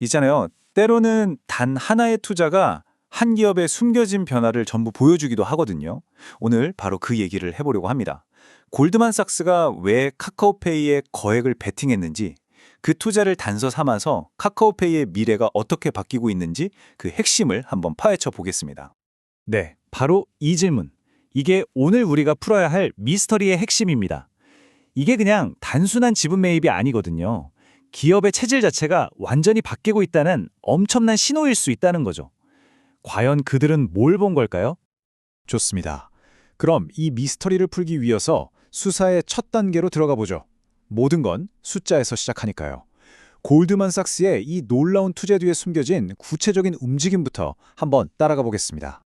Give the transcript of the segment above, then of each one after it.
있잖아요. 때로는 단 하나의 투자가 한 기업의 숨겨진 변화를 전부 보여주기도 하거든요. 오늘 바로 그 얘기를 해보려고 합니다. 골드만삭스가 왜 카카오페이에 거액을 베팅했는지, 그 투자를 단서 삼아서 카카오페이의 미래가 어떻게 바뀌고 있는지 그 핵심을 한번 파헤쳐 보겠습니다. 네, 바로 이 질문. 이게 오늘 우리가 풀어야 할 미스터리의 핵심입니다. 이게 그냥 단순한 지분 매입이 아니거든요. 기업의 체질 자체가 완전히 바뀌고 있다는 엄청난 신호일 수 있다는 거죠. 과연 그들은 뭘 본 걸까요? 좋습니다. 그럼 이 미스터리를 풀기 위해서 수사의 첫 단계로 들어가 보죠. 모든 건 숫자에서 시작하니까요. 골드만삭스의 이 놀라운 투자 뒤에 숨겨진 구체적인 움직임부터 한번 따라가 보겠습니다.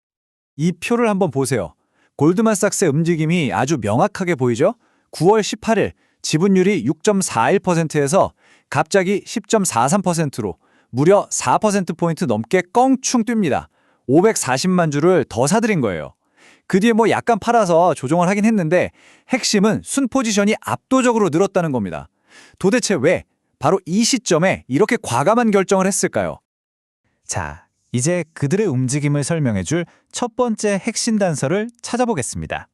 이 표를 한번 보세요. 골드만삭스의 움직임이 아주 명확하게 보이죠? 9월 18일 지분율이 6.41%에서 갑자기 10.43%로 무려 4%포인트 넘게 껑충 뜁니다. 540만 주를 더 사들인 거예요. 그 뒤에 뭐 약간 팔아서 조정을 하긴 했는데 핵심은 순 포지션이 압도적으로 늘었다는 겁니다. 도대체 왜 바로 이 시점에 이렇게 과감한 결정을 했을까요? 자, 이제 그들의 움직임을 설명해 줄 첫 번째 핵심 단서를 찾아보겠습니다.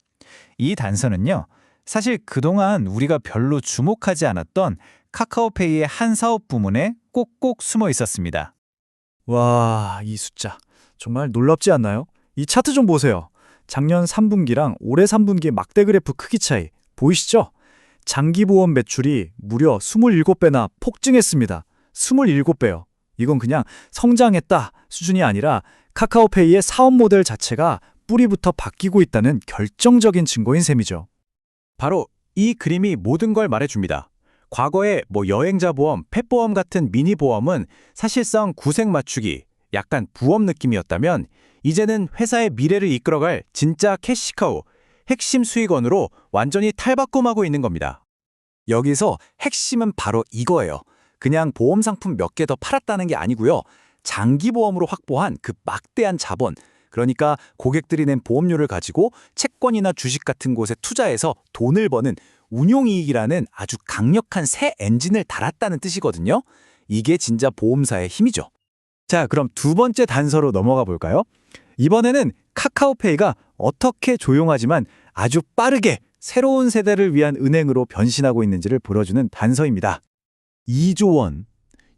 이 단서는요, 사실 그동안 우리가 별로 주목하지 않았던 카카오페이의 한 사업 부문에 꼭꼭 숨어 있었습니다. 와, 이 숫자 정말 놀랍지 않나요? 이 차트 좀 보세요. 작년 3분기랑 올해 3분기의 막대 그래프 크기 차이 보이시죠? 장기 보험 매출이 무려 27배나 폭증했습니다. 27배요. 이건 그냥 성장했다 수준이 아니라 카카오페이의 사업 모델 자체가 뿌리부터 바뀌고 있다는 결정적인 증거인 셈이죠. 바로 이 그림이 모든 걸 말해줍니다. 과거에 뭐 여행자 보험, 펫보험 같은 미니 보험은 사실상 구색 맞추기, 약간 부업 느낌이었다면 이제는 회사의 미래를 이끌어갈 진짜 캐시카우, 핵심 수익원으로 완전히 탈바꿈하고 있는 겁니다. 여기서 핵심은 바로 이거예요. 그냥 보험 상품 몇 개 더 팔았다는 게 아니고요. 장기 보험으로 확보한 그 막대한 자본, 그러니까 고객들이 낸 보험료를 가지고 채권이나 주식 같은 곳에 투자해서 돈을 버는 운용이익이라는 아주 강력한 새 엔진을 달았다는 뜻이거든요. 이게 진짜 보험사의 힘이죠. 자, 그럼 두 번째 단서로 넘어가 볼까요? 이번에는 카카오페이가 어떻게 조용하지만 아주 빠르게 새로운 세대를 위한 은행으로 변신하고 있는지를 보여주는 단서입니다. 2조 원.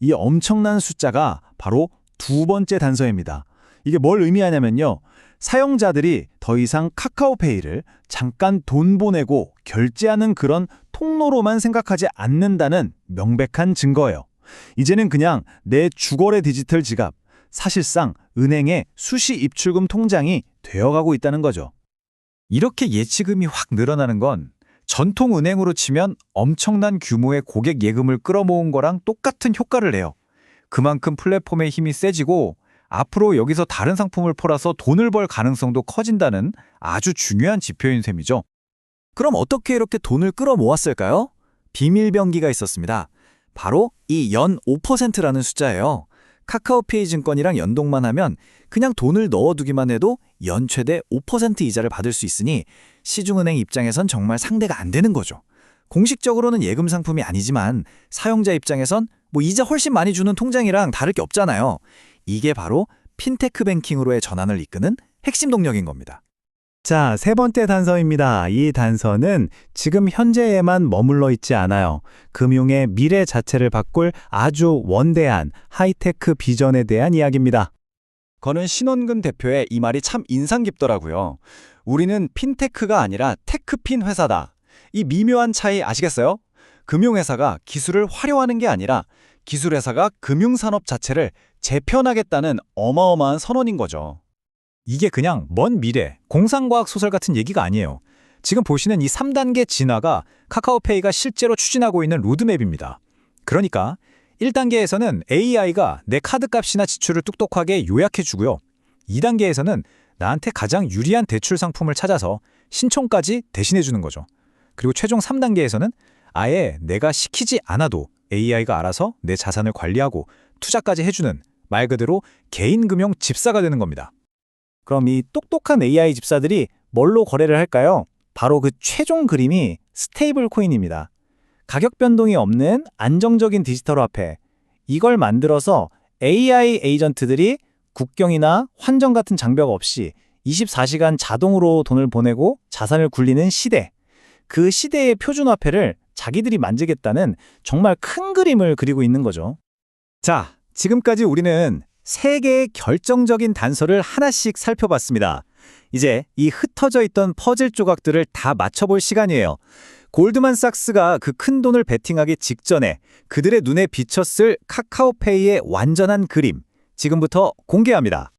이 엄청난 숫자가 바로 두 번째 단서입니다. 이게 뭘 의미하냐면요. 사용자들이 더 이상 카카오페이를 잠깐 돈 보내고 결제하는 그런 통로로만 생각하지 않는다는 명백한 증거예요. 이제는 그냥 내 주거래 디지털 지갑, 사실상 은행의 수시 입출금 통장이 되어가고 있다는 거죠. 이렇게 예치금이 확 늘어나는 건 전통 은행으로 치면 엄청난 규모의 고객 예금을 끌어모은 거랑 똑같은 효과를 내요. 그만큼 플랫폼의 힘이 세지고 앞으로 여기서 다른 상품을 팔아서 돈을 벌 가능성도 커진다는 아주 중요한 지표인 셈이죠. 그럼 어떻게 이렇게 돈을 끌어모았을까요? 비밀병기가 있었습니다. 바로 이 연 5%라는 숫자예요. 카카오페이 증권이랑 연동만 하면 그냥 돈을 넣어두기만 해도 연 최대 5% 이자를 받을 수 있으니 시중은행 입장에선 정말 상대가 안 되는 거죠. 공식적으로는 예금 상품이 아니지만 사용자 입장에선 뭐 이자 훨씬 많이 주는 통장이랑 다를 게 없잖아요. 이게 바로 핀테크 뱅킹으로의 전환을 이끄는 핵심 동력인 겁니다. 자, 세 번째 단서입니다. 이 단서는 지금 현재에만 머물러 있지 않아요. 금융의 미래 자체를 바꿀 아주 원대한 하이테크 비전에 대한 이야기입니다. 거는 신원근 대표의 이 말이 참 인상 깊더라고요. 우리는 핀테크가 아니라 테크핀 회사다. 이 미묘한 차이 아시겠어요? 금융회사가 기술을 활용하는 게 아니라 기술회사가 금융산업 자체를 재편하겠다는 어마어마한 선언인 거죠. 이게 그냥 먼 미래, 공상과학 소설 같은 얘기가 아니에요. 지금 보시는 이 3단계 진화가 카카오페이가 실제로 추진하고 있는 로드맵입니다. 그러니까 1단계에서는 AI가 내 카드값이나 지출을 똑똑하게 요약해주고요. 2단계에서는 나한테 가장 유리한 대출 상품을 찾아서 신청까지 대신해주는 거죠. 그리고 최종 3단계에서는 아예 내가 시키지 않아도 AI가 알아서 내 자산을 관리하고 투자까지 해주는 말 그대로 개인 금융 집사가 되는 겁니다. 그럼 이 똑똑한 AI 집사들이 뭘로 거래를 할까요? 바로 그 최종 그림이 스테이블 코인입니다. 가격 변동이 없는 안정적인 디지털 화폐. 이걸 만들어서 AI 에이전트들이 국경이나 환전 같은 장벽 없이 24시간 자동으로 돈을 보내고 자산을 굴리는 시대. 그 시대의 표준화폐를 자기들이 만들겠다는 정말 큰 그림을 그리고 있는 거죠. 자, 지금까지 우리는 세 개의 결정적인 단서를 하나씩 살펴봤습니다. 이제 이 흩어져 있던 퍼즐 조각들을 다 맞춰볼 시간이에요. 골드만삭스가 그 큰 돈을 베팅하기 직전에 그들의 눈에 비쳤을 카카오페이의 완전한 그림, 지금부터 공개합니다.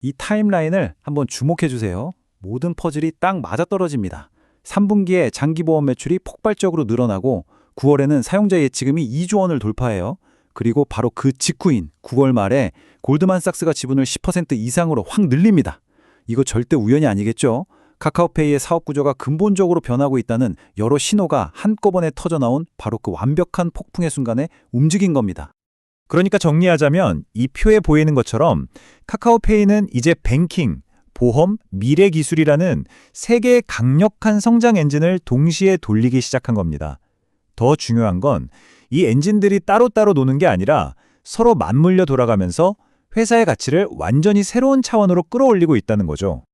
이 타임라인을 한번 주목해 주세요. 모든 퍼즐이 딱 맞아떨어집니다. 3분기에 장기보험 매출이 폭발적으로 늘어나고 9월에는 사용자 예치금이 2조 원을 돌파해요. 그리고 바로 그 직후인 9월 말에 골드만삭스가 지분을 10% 이상으로 확 늘립니다. 이거 절대 우연이 아니겠죠? 카카오페이의 사업 구조가 근본적으로 변하고 있다는 여러 신호가 한꺼번에 터져 나온 바로 그 완벽한 폭풍의 순간에 움직인 겁니다. 그러니까 정리하자면 이 표에 보이는 것처럼 카카오페이는 이제 뱅킹, 보험, 미래 기술이라는 세 개의 강력한 성장 엔진을 동시에 돌리기 시작한 겁니다. 더 중요한 건 이 엔진들이 따로따로 노는 게 아니라 서로 맞물려 돌아가면서 회사의 가치를 완전히 새로운 차원으로 끌어올리고 있다는 거죠.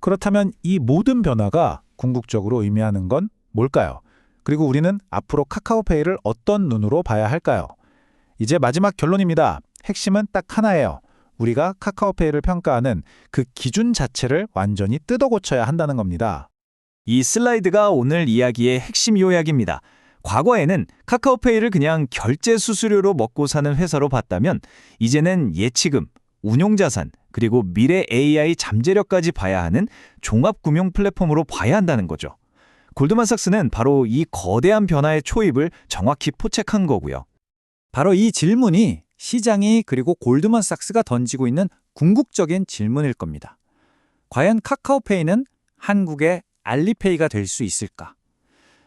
그렇다면 이 모든 변화가 궁극적으로 의미하는 건 뭘까요? 그리고 우리는 앞으로 카카오페이를 어떤 눈으로 봐야 할까요? 이제 마지막 결론입니다. 핵심은 딱 하나예요. 우리가 카카오페이를 평가하는 그 기준 자체를 완전히 뜯어 고쳐야 한다는 겁니다. 이 슬라이드가 오늘 이야기의 핵심 요약입니다. 과거에는 카카오페이를 그냥 결제 수수료로 먹고 사는 회사로 봤다면 이제는 예치금, 운용자산, 그리고 미래 AI 잠재력까지 봐야 하는 종합금융 플랫폼으로 봐야 한다는 거죠. 골드만삭스는 바로 이 거대한 변화의 초입을 정확히 포착한 거고요. 바로 이 질문이 시장이 그리고 골드만삭스가 던지고 있는 궁극적인 질문일 겁니다. 과연 카카오페이는 한국의 알리페이가 될 수 있을까?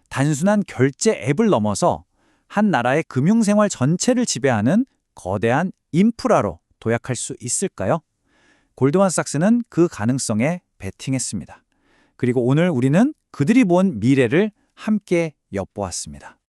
단순한 결제 앱을 넘어서 한 나라의 금융생활 전체를 지배하는 거대한 인프라로 도약할 수 있을까요? 골드만삭스는 그 가능성에 베팅했습니다. 그리고 오늘 우리는 그들이 본 미래를 함께 엿보았습니다.